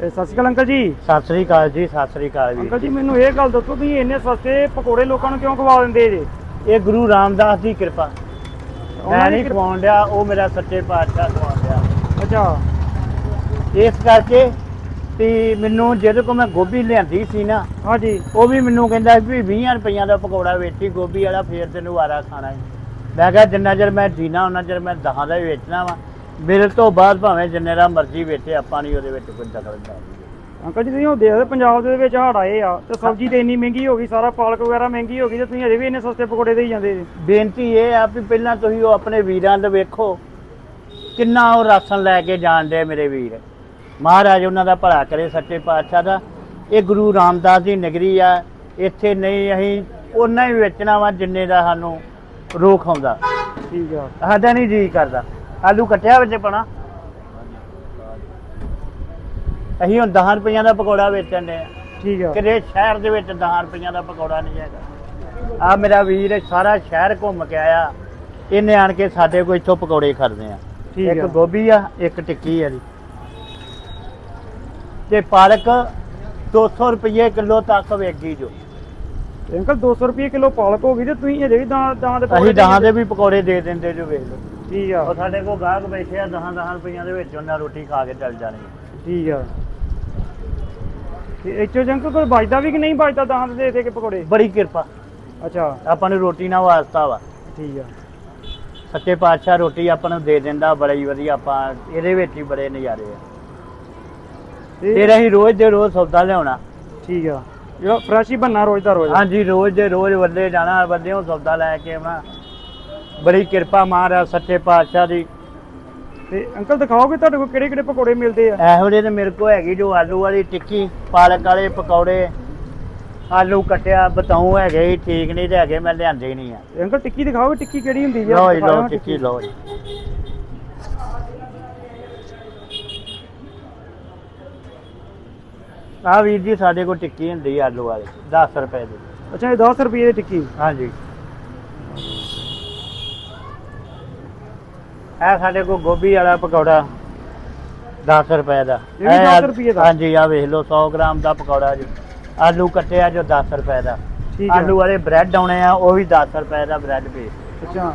ਸਤਿ ਸ਼੍ਰੀ ਅਕਾਲ ਅੰਕਲ ਜੀ। ਸਤਿ ਸ੍ਰੀ ਅਕਾਲ ਜੀ ਸਤਿ ਸ੍ਰੀ ਅਕਾਲ ਅੰਕਲ ਜੀ ਜੀ ਮੈਨੂੰ ਇਹ ਗੱਲ ਦੱਸੋ ਤੁਸੀਂ ਇੰਨੇ ਸਸਤੇ ਪਕੌੜੇ ਲੋਕਾਂ ਨੂੰ ਕਿਉਂ ਖਵਾ ਦਿੰਦੇ ਜੇ? ਇਹ ਗੁਰੂ ਰਾਮਦਾਸ ਦੀ ਕਿਰਪਾ। ਮੈਂ ਨਹੀਂ ਖਵਾਉਣ ਡਿਆ ਉਹ ਮੇਰਾ ਸੱਚੇ ਪਾਤਸ਼ਾਹ ਖਵਾਉਣ ਡਿਆ। ਅੱਛਾ। ਇਸ ਕਰਕੇ ਵੀ ਮੈਨੂੰ ਜਿਹਦੇ ਕੋ ਮੈਂ ਗੋਭੀ ਲਿਆਂਦੀ ਸੀ ਨਾ ਹਾਂਜੀ। ਉਹ ਵੀ ਮੈਨੂੰ ਕਹਿੰਦਾ ਵੀ 20 ਰੁਪਈਆਂ ਦਾ ਪਕੌੜਾ ਵੇਚੀ ਗੋਭੀ ਵਾਲਾ ਫੇਰ ਤੈਨੂੰ ਵਾਰਾ ਖਾਣਾ ਹੈ। ਮੈਂ ਕਿਹਾ ਜਿੰਨਾ ਚਿਰ ਮੈਂ ਜੀਣਾ ਉਹਨਾਂ ਚਿਰ ਮੈਂ ਦਹਾਂ ਦਾ ਹੀ ਵੇਚਣਾ ਵਾ। ਮੇਰੇ ਤੋਂ ਬਾਅਦ ਭਾਵੇਂ ਜਿੰਨੇ ਦਾ ਮਰਜ਼ੀ ਵੇਚੇ ਆਪਾਂ ਨਹੀਂ ਉਹਦੇ ਵਿੱਚ ਕੋਈ ਦਖਲ ਨਹੀਂ ਅੰਕਲ ਜੀ ਤੁਸੀਂ ਉਹ ਦੇਖਦੇ ਪੰਜਾਬ ਦੇ ਵਿੱਚ ਹੜ ਆਏ ਆ ਤੇ ਸਬਜ਼ੀ ਤੇ ਇੰਨੀ ਮਹਿੰਗੀ ਹੋ ਗਈ ਸਾਰਾ ਪਾਲਕ ਵਗੈਰਾ ਮਹਿੰਗੀ ਹੋ ਗਈ ਤੇ ਤੁਸੀਂ ਅਜੇ ਵੀ ਇੰਨੇ ਸਸਤੇ ਪਕੌੜੇ ਦੇਈ ਜਾਂਦੇ ਜੇ। ਬੇਨਤੀ ਇਹ ਆ ਵੀ ਪਹਿਲਾਂ ਤੁਸੀਂ ਉਹ ਆਪਣੇ ਵੀਰਾਂ ਦਾ ਵੇਖੋ ਕਿੰਨਾ ਉਹ ਰਾਸ਼ਨ ਲੈ ਕੇ ਜਾਣਦੇ ਮੇਰੇ ਵੀਰ। ਮਹਾਰਾਜ ਉਹਨਾਂ ਦਾ ਭਲਾ ਕਰੇ ਸੱਚੇ ਪਾਤਸ਼ਾਹ ਦਾ। ਇਹ ਗੁਰੂ ਰਾਮਦਾਸ ਦੀ ਨਗਰੀ ਆ ਇੱਥੇ ਨਹੀਂ ਅਸੀਂ ਉਹਨਾਂ ਹੀ ਵੇਚਣਾ ਵਾ ਜਿੰਨੇ ਦਾ ਸਾਨੂੰ ਰੋਕ ਆਉਂਦਾ। ਠੀਕ ਆ। ਸਾਡਾ ਨਹੀਂ ਜੀ ਕਰਦਾ। ਆਲੂ ਕੱਟਿਆ ਵਿੱਚ ਪਣਾ। ਅਸੀਂ ਹੁਣ 10 ਰੁਪਈਆਂ ਦਾ ਪਕੌੜਾ ਵੇਚਣ ਦੇ ਠੀਕ ਆ। ਕਿਤੇ ਸ਼ਹਿਰ ਦੇ ਵਿੱਚ 10 ਰੁਪਈਆਂ ਦਾ ਪਕੌੜਾ ਨਹੀਂ ਹੈਗਾ। ਆ ਮੇਰਾ ਵੀਰ ਸਾਰਾ ਸ਼ਹਿਰ ਘੁੰਮ ਕੇ ਆਇਆ। ਇਹਨੇ ਆਣ ਕੇ ਸਾਡੇ ਕੋਲ ਇੱਥੋਂ ਪਕੌੜੇ ਖੜਦੇ ਆ। ਇੱਕ ਗੋਭੀ ਆ ਇੱਕ ਟਿੱਕੀ ਆ ਜੀ। ਤੇ ਪਾਲਕ 200 ਰੁਪਏ ਕਿਲੋ ਤੱਕ ਵੇਗੀ ਜੋ। ਅੰਕਲ 200 ਰੁਪਏ ਕਿਲੋ ਪਾਲਕ ਹੋ ਗਈ ਤੇ ਤੁਸੀਂ ਅਜੇ ਵੀ ਦਾਂ ਦਾਂ ਅਸੀਂ ਵੀ ਪਕੌੜੇ ਦੇ ਦਿੰਦੇ ਜੋ ਵੇਖ ਲਓ। ਠੀਕ ਆ। ਉਹ ਸਾਡੇ ਕੋਲ ਗਾਹਕ ਬੈਠੇ ਆ 10 10 ਰੁਪਈਆਂ ਦੇ ਵਿੱਚ ਉਹਨਾਂ ਰੋਟੀ ਖਾ ਕੇ ਚੱਲ ਜਾਣੀ। ਠੀਕ ਆ। ਤੇ ਇੱਚੋ ਜੰਕ ਕੋਈ ਬਚਦਾ ਵੀ ਕਿ ਨਹੀਂ ਬਚਦਾ ਦਾਂ ਦੇ ਦੇ ਕੇ ਪਕੌੜੇ? ਬੜੀ ਕਿਰਪਾ। ਅੱਛਾ। ਆਪਾਂ ਨੂੰ ਰੋਟੀ ਨਾਲ ਵਾਸਤਾ ਵਾ। ਠੀਕ ਆ। ਸੱਚੇ ਪਾਤਸ਼ਾਹ ਰੋਟੀ ਆਪਾਂ ਨੂੰ ਦੇ ਦਿੰਦਾ ਬੜਾ ਹੀ ਵਧੀਆ ਆਪਾਂ ਇਹਦੇ ਵਿੱਚ ਹੀ ਬੜੇ ਨਜ਼ਾਰੇ ਆ। ਤੇ ਫਿਰ ਅਸੀਂ ਰੋਜ਼ ਦੇ ਰੋਜ਼ ਸੌਦਾ ਲਿਆਉਣਾ। ਠੀਕ ਆ। ਜਿਹੜਾ ਫਰੈਸ਼ ਹੀ ਬੰਨਾ ਰੋਜ਼ ਦਾ ਰੋਜ਼। ਹਾਂਜੀ ਰੋਜ਼ ਦੇ ਰੋਜ਼ ਵੱਲੇ ਜਾਣਾ ਵੱਲਿਓਂ ਸੌਦਾ ਲੈ ਕੇ ਆਉਣਾ। ਬੜੀ ਕਿਰਪਾ ਮਹਾਰਾਜ ਸੱਚੇ ਪਾਤਸ਼ਾਹ ਦੀ। ਤੇ ਅੰਕਲ ਦਿਖਾਓਗੇ ਤੁਹਾਡੇ ਕੋਲ ਕਿਹੜੇ ਕਿਹੜੇ ਪਕੌੜੇ ਮਿਲਦੇ ਆ? ਇਹੋ ਜਿਹੇ ਤੇ ਮੇਰੇ ਕੋਲ ਹੈਗੀ ਜੋ ਆਲੂ ਵਾਲੀ ਟਿੱਕੀ ਪਾਲਕ ਵਾਲੇ ਪਕੌੜੇ ਆਲੂ ਕੱਟਿਆ ਬਤਾਉ ਹੈਗੇ ਸੀ, ਠੀਕ ਨਹੀਂ ਤੇ ਹੈਗੇ ਮੈਂ ਲਿਆਂਦੇ ਹੀ ਨਹੀਂ ਆ। ਤੇ ਅੰਕਲ ਟਿੱਕੀ ਦਿਖਾਓਗੇ ਟਿੱਕੀ ਕਿਹੜੀ ਹੁੰਦੀ ਜੀ ਲਓ ਜੀ ਲਓ ਹਾਂ ਟਿੱਕੀ ਲਓ ਜੀ। ਆ ਵੀਰ ਜੀ ਸਾਡੇ ਕੋਲ ਟਿੱਕੀ ਹੁੰਦੀ ਆ ਆਲੂ ਵਾਲੀ 10 ਰੁਪਏ ਦੀ। ਅੱਛਾ ਇਹ 10 ਰੁਪਏ ਦੀ ਟਿੱਕੀ। ਹਾਂਜੀ। ਇਹ ਸਾਡੇ ਕੋਲ ਗੋਭੀ ਵਾਲਾ ਪਕੌੜਾ 10 ਰੁਪਏ ਦਾ। ਇਹ ਵੀ 10 ਰੁਪਏ ਦਾ? ਹਾਂਜੀ ਆ ਵੇਖ ਲਓ 100 ਗ੍ਰਾਮ ਦਾ ਪਕੌੜਾ ਜੀ। ਆਲੂ ਕੱਟਿਆ ਜੋ 10 ਰੁਪਏ ਦਾ। ਠੀਕ ਆਲੂ ਵਾਲੇ ਬ੍ਰੈਡ ਆਉਣੇ ਆ ਉਹ ਵੀ 10 ਰੁਪਏ ਦਾ ਬ੍ਰੈਡ ਪੀਸ ਅੱਛਾ।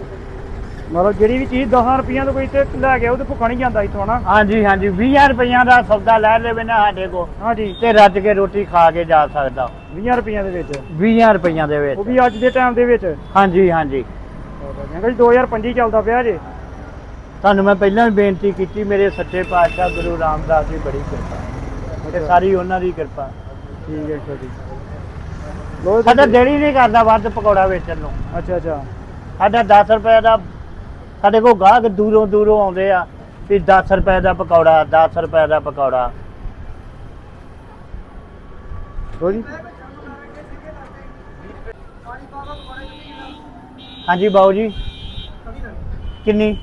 ਮਤਲਬ ਜਿਹੜੀ ਵੀ ਚੀਜ਼ 10 ਰੁਪਈਆਂ ਤੋਂ ਕੋਈ ਤੇ ਲੈ ਗਿਆ ਉਹ ਤੇ ਭੁੱਖਾ ਨਹੀਂ ਜਾਂਦਾ ਇੱਥੋਂ ਹਨਾ? ਹਾਂਜੀ ਹਾਂਜੀ 20 ਰੁਪਈਆਂ ਦਾ ਸੌਦਾ ਲੈ ਲਵੇ ਨਾ ਸਾਡੇ ਕੋ ਹਾਂਜੀ। ਤੇ ਰੱਜ ਕੇ ਰੋਟੀ ਖਾ ਕੇ ਜਾ ਸਕਦਾ। 20 ਰੁਪਈਆਂ ਦੇ ਵਿੱਚ? 20 ਰੁਪਈਆਂ ਦੇ ਉਹ ਵਿੱਚ। ਵੀ ਅੱਜ ਦੇ ਟਾਈਮ ਦੇ ਵਿੱਚ? ਹਾਂਜੀ ਹਾਂਜੀ। ਅੰਕਲ ਜੀ 2025 ਚੱਲਦਾ ਪਿਆ ਜੇ। ਤੁਹਾਨੂੰ ਮੈਂ ਪਹਿਲਾਂ ਵੀ ਬੇਨਤੀ ਕੀਤੀ ਮੇਰੇ ਸੱਚੇ ਪਾਤਸ਼ਾਹ ਗੁਰੂ ਰਾਮਦਾਸ ਦੀ ਬੜੀ ਕਿਰਪਾ। ਤੇ ਸਾਰੀ ਉਹਨਾਂ ਦੀ ਕਿਰਪਾ। ਠੀਕ ਹੈ ਲੋ ਸਾਡਾ ਦੇੜੀ ਨਹੀਂ ਕਰਦਾ ਵੱਧ ਪਕੌੜਾ ਵੇਚਣ ਨੂੰ। ਅੱਛਾ ਅੱਛਾ। ਸਾਡਾ 10 ਰੁਪਏ ਦਾ ਸਾਡੇ ਕੋਲ ਗਾਹਕ ਦੂਰੋਂ ਦੂਰੋਂ ਆਉਂਦੇ ਆ ਵੀ 10 ਰੁਪਏ ਦਾ ਪਕੌੜਾ 10 ਰੁਪਏ ਦਾ ਪਕੌੜਾ। ਹਾਂਜੀ ਬਾਊ ਜੀ। ਕਿੰਨੀ?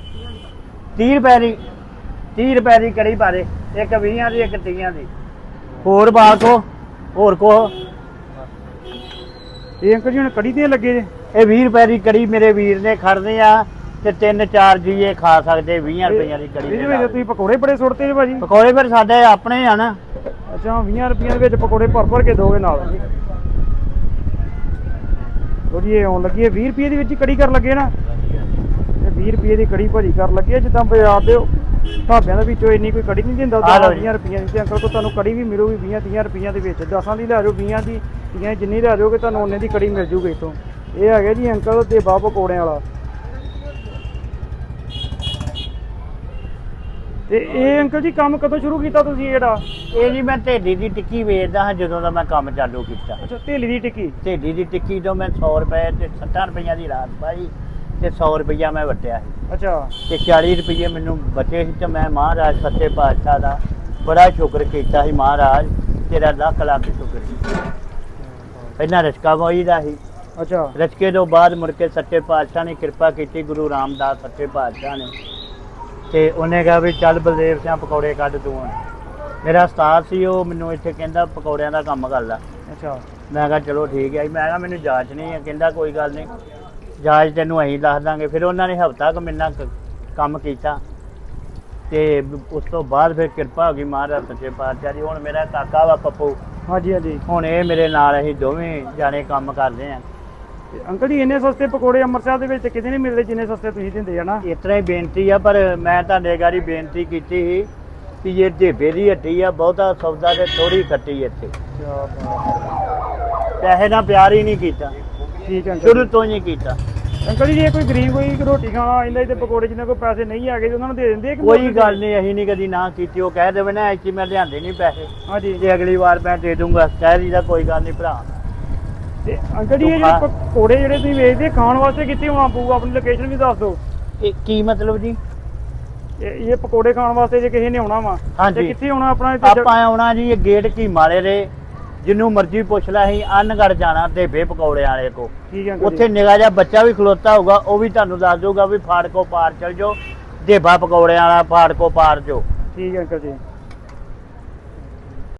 30 ਰੁਪਏ ਦੀ 30 ਰੁਪਏ ਦੀ ਕੜੀ ਪਾ ਦੇ ਇੱਕ 20 ਦੀ ਇੱਕ 30 ਦੀ। ਹੋਰ ਬਾ ਕੋ ਹੋਰ ਕੋ। ਇਹ ਅੰਕਲ ਜੀ ਹੁਣ ਕੜੀ ਤੇ ਲੱਗੇ ਜੇ? ਇਹ 20 ਰੁਪਏ ਦੀ ਕੜੀ ਮੇਰੇ ਵੀਰ ਨੇ ਖੜਦੇ ਆ ਤੇ ਤਿੰਨ ਚਾਰ ਜੀਏ ਖਾ ਸਕਦੇ 20 ਰੁਪਈਆਂ ਦੀ ਕੜੀ ਇਹਦੇ ਵਿੱਚ। ਤੁਸੀਂ ਪਕੌੜੇ ਬੜੇ ਸੁੱਟਦੇ ਜੇ ਭਾਜੀ? ਪਕੌੜੇ ਫਿਰ ਸਾਡੇ ਆਪਣੇ ਆ ਨਾ। ਅੱਛਾ 20 ਰੁਪਈਆਂ ਦੇ ਵਿੱਚ ਪਕੌੜੇ ਭਰ ਭਰ ਕੇ ਦੋਗੇ ਨਾਲ। ਲੋ ਜੀ ਇਹ ਆਉਣ ਲੱਗੀ ਹੈ। 20 ਰੁਪਏ ਦੀ ਵਿੱਚ ਕੜੀ ਕਰਨ ਲੱਗੇ ਨਾ। 20 ਰੁਪਏ ਦੀ ਕੜੀ ਭਾਜੀ ਕਰਨ ਲੱਗੇ ਜਿੱਦਾਂ ਬਾਜ਼ਾਰ ਦੇ ਢਾਬਿਆਂ ਦੇ ਵਿੱਚੋਂ ਇੰਨੀ ਕੋਈ ਕੜੀ ਨਹੀਂ ਦਿੰਦਾ ਆ ਲਓ 10 ਜੀ। 20 ਰੁਪਈਆਂ ਦੀ ਤੇ ਅੰਕਲ ਕੋ ਤੁਹਾਨੂੰ ਕੜੀ ਵੀ ਮਿਲੂਗੀ 20 30 ਰੁਪਈਆਂ ਦੇ ਵਿੱਚ। 10 ਦੀ ਲੈ ਜਾਓ 20 ਦੀ 20 ਜਿੰਨੀ ਲੈ ਜਾਓਗੇ ਤੁਹਾਨੂੰ ਉਹਨੇ ਦੀ ਕੜੀ ਮਿਲ ਜੂਗੀ ਇਥੋਂ। ਇਹ ਹੈਗਾ ਜੀ ਅੰਕਲ ਤੇ ਬਾਬਾ ਪਕੌੜਿਆਂ ਵਾਲਾ। ਤੇ ਇਹ ਅੰਕਲ ਜੀ ਕੰਮ ਕਦੋਂ ਸ਼ੁਰੂ ਕੀਤਾ ਤੁਸੀਂ ਜਿਹੜਾ? ਇਹ ਜੀ ਮੈਂ ਢੇਡੀ ਦੀ ਟਿੱਕੀ ਵੇਚਦਾ ਹਾਂ ਜਦੋਂ ਦਾ ਮੈਂ ਕੰਮ ਚਾਲੂ ਕੀਤਾ। ਅੱਛਾ ਢੇਲੀ ਦੀ ਟਿੱਕੀ? ਢੇਡੀ ਦੀ ਟਿੱਕੀ ਤੋਂ ਮੈਂ 100 ਰੁਪਏ ਤੇ 70 ਰੁਪਈਆਂ ਦੀ ਰਾਤ ਪਾਈ। ਤੇ 100 ਰੁਪਈਆ ਮੈਂ ਵਟਿਆ ਸੀ। ਅੱਛਾ। ਤੇ 40 ਰੁਪਏ ਮੈਨੂੰ ਬਚੇ ਸੀ ਤੇ ਮੈਂ ਮਹਾਰਾਜ ਸੱਚੇ ਪਾਤਸ਼ਾਹ ਦਾ ਬੜਾ ਸ਼ੁਕਰ ਕੀਤਾ ਸੀ ਮਹਾਰਾਜ ਤੇਰਾ ਲੱਖ ਲੱਖ ਸ਼ੁਕਰ ਪਹਿਲਾਂ ਰਸਕਾ ਮੋਈ ਦਾ ਸੀ। ਅੱਛਾ। ਰਚਕੇ ਤੋਂ ਬਾਅਦ ਮੁੜ ਕੇ ਸੱਚੇ ਪਾਤਸ਼ਾਹ ਨੇ ਕਿਰਪਾ ਕੀਤੀ ਗੁਰੂ ਰਾਮਦਾਸ ਸੱਚੇ ਪਾਤਸ਼ਾਹ ਨੇ। ਤੇ ਉਹਨੇ ਕਿਹਾ ਵੀ ਚੱਲ ਬਲਦੇਵ ਸਿੰਘ ਪਕੌੜੇ ਕੱਢ ਤੂੰ ਹੁਣ। ਮੇਰਾ ਉਸਤਾਦ ਸੀ ਉਹ ਮੈਨੂੰ ਇੱਥੇ ਕਹਿੰਦਾ ਪਕੌੜਿਆਂ ਦਾ ਕੰਮ ਕਰ ਲੈ ਅੱਛਾ। ਮੈਂ ਕਿਹਾ ਚਲੋ ਠੀਕ ਹੈ ਜੀ ਮੈਂ ਕਿਹਾ ਮੈਨੂੰ ਜਾਂਚ ਨਹੀਂ ਹੈ ਕਹਿੰਦਾ ਕੋਈ ਗੱਲ ਨਹੀਂ। ਜਾਂਚ ਤੈਨੂੰ ਅਸੀਂ ਦੱਸ ਦਾਂਗੇ। ਫਿਰ ਉਹਨਾਂ ਨੇ ਹਫਤਾ ਕੁ ਮੇਰੇ ਨਾਲ ਕ- ਕੰਮ ਕੀਤਾ ਤੇ ਉਸ ਤੋਂ ਬਾਅਦ ਫਿਰ ਕਿਰਪਾ ਹੋ ਗਈ ਮਹਾਰਾਜ ਸੱਚੇ ਪਾਤਸ਼ਾਹ ਦੀ। ਹੁਣ ਮੇਰਾ ਕਾਕਾ ਵਾ ਪੱਪੂ। ਹਾਂਜੀ ਹਾਂਜੀ। ਹੁਣ ਇਹ ਮੇਰੇ ਨਾਲ ਅਸੀਂ ਦੋਵੇਂ ਜਾਣੇ ਕੰਮ ਕਰਦੇ ਆ। ਤੇ ਅੰਕਲ ਜੀ ਇੰਨੇ ਸਸਤੇ ਪਕੌੜੇ ਅੰਮ੍ਰਿਤਸਰ ਦੇ ਵਿੱਚ ਕਿਤੇ ਨਹੀਂ ਮਿਲਦੇ ਜਿੰਨੇ ਸਸਤੇ ਤੁਸੀਂ ਦਿੰਦੇ ਆ ਨਾ? ਇਸ ਤਰ੍ਹਾਂ ਹੀ ਬੇਨਤੀ ਆ ਪਰ ਮੈਂ ਤੁਹਾਡੇ ਗਾੜੀ ਬੇਨਤੀ ਕੀਤੀ ਸੀ ਕਿ ਇਹ ਢੇਬੇ ਦੀ ਹੱਟੀ ਆ ਬਹੁਤਾ ਸੌਦਾ ਤੇ ਥੋੜੀ ਖੱਟੀ ਇੱਥੇ। ਪੈਸੇ ਨਾਲ ਪਿਆਰ ਹੀ ਨਹੀਂ ਕੀਤਾ। ਠੀਕ ਹੈ ਸ਼ੁਰੂ ਤੋਂ ਹੀ ਨਹੀਂ ਕੀਤਾ। ਜੀ। ਅੰਕਲ ਜੀ ਜੇ ਕੋਈ ਗਰੀਬ ਕੋਈ ਰੋਟੀ ਖਾਣਾ ਆਉਂਦਾ ਤੇ ਪਕੌੜੇ ਜਿੰਨੇ ਕੋਈ ਪੈਸੇ ਨਹੀਂ ਹੈਗੇ ਤੇ ਉਹਨਾਂ ਨੂੰ ਦੇ ਦਿੰਦੇ ਆ ਕਿ ਕੋਈ ਗੱਲ ਨਹੀਂ ਅਸੀਂ ਨਹੀਂ ਕਦੀ ਨਾ ਕੀਤੀ ਉਹ ਕਹਿ ਦੇਵੇ ਨਾ ਐਚੀ ਮੈਂ ਲਿਆਂਦੇ ਨਹੀਂ ਪੈਸੇ। ਹਾਂਜੀ। ਜੇ ਅਗਲੀ ਵਾਰ ਮੈਂ ਦੇ ਦੂੰਗਾ ਕਹਿ ਦੀ ਦਾ ਕੋਈ ਗੱਲ ਨਹੀਂ ਭਰਾ। ਤੇ ਅੰਕਲ ਜੀ ਇਹ ਜਿਹੜੇ ਪਕੌੜੇ ਜਿਹੜੇ ਤੁਸੀਂ ਵੇਚਦੇ ਖਾਣ ਵਾਸਤੇ ਕਿੱਥੇ ਆਉਣਾ ਪਊਗਾ? ਆਪਣੀ ਲੋਕੇਸ਼ਨ ਵੀ ਦੱਸ ਦਿਓ। ਇਹ ਕੀ ਮਤਲਬ ਜੀ? ਇਹ ਪਕੌੜੇ ਖਾਣ ਵਾਸਤੇ ਜੇ ਕਿਸੇ ਨੇ ਆਉਣਾ ਵਾ। ਤੇ ਕਿੱਥੇ ਆਉਣਾ ਆਪਣਾ ਆਪਾਂ ਆਉਣਾ ਜੀ ਇਹ ਗੇਟ ਕੀ ਮਾਰੇ ਦੇ। ਜਿੰਨੂੰ ਮਰਜ਼ੀ ਪੁੱਛ ਲੈ ਅਸੀਂ ਅਨਗੜ ਜਾਣਾ ਢੇਬੇ ਪਕੌੜੇ ਵਾਲੇ ਕੋ ਠੀਕ ਹੈ ਅੰਕਲ ਉੱਥੇ ਜੀ ਨਿਗਾਹ ਜਿਹਾ ਬੱਚਾ ਵੀ ਖਲੋਤਾ ਹੋਊਗਾ ਉਹ ਵੀ ਤੁਹਾਨੂੰ ਦੱਸ ਦਊਗਾ ਵੀ ਫਾੜਕੋ ਪਾਰ ਚਲ ਜਾਓ ਢੇਬਾ ਪਕੌੜਿਆਂ ਵਾਲਾ ਫਾੜਕੋ ਪਾਰ ਜੋ ਠੀਕ ਹੈ ਅੰਕਲ ਜੀ?